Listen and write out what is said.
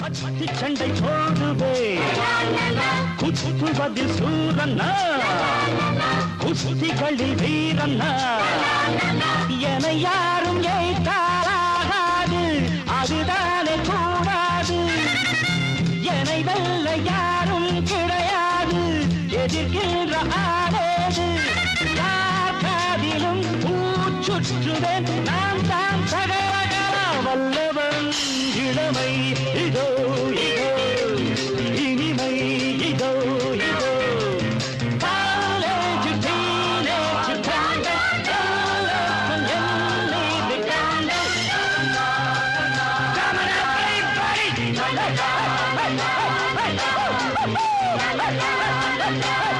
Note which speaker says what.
Speaker 1: கட்டி சண்டை போடுவே குத்துவதில் சூரன்னா குஸ்திகளில் வீரன்னா என யாரும் ஏய்த்தாராகாது அதுதானே கூடாது. என்னை வெல்ல யாரும் கிடையாது. எதிர்க்கின்ற ஆடேது. யார் காதிலும் பூச்சுற்றுவேன் நான் தான் தகவல் இளமை இதோ இதோ இனிமை இதோ இதோ காலேஜ் டீனேஜ் காண்டல் எல்லாம் என் மீது காண்டல் Come!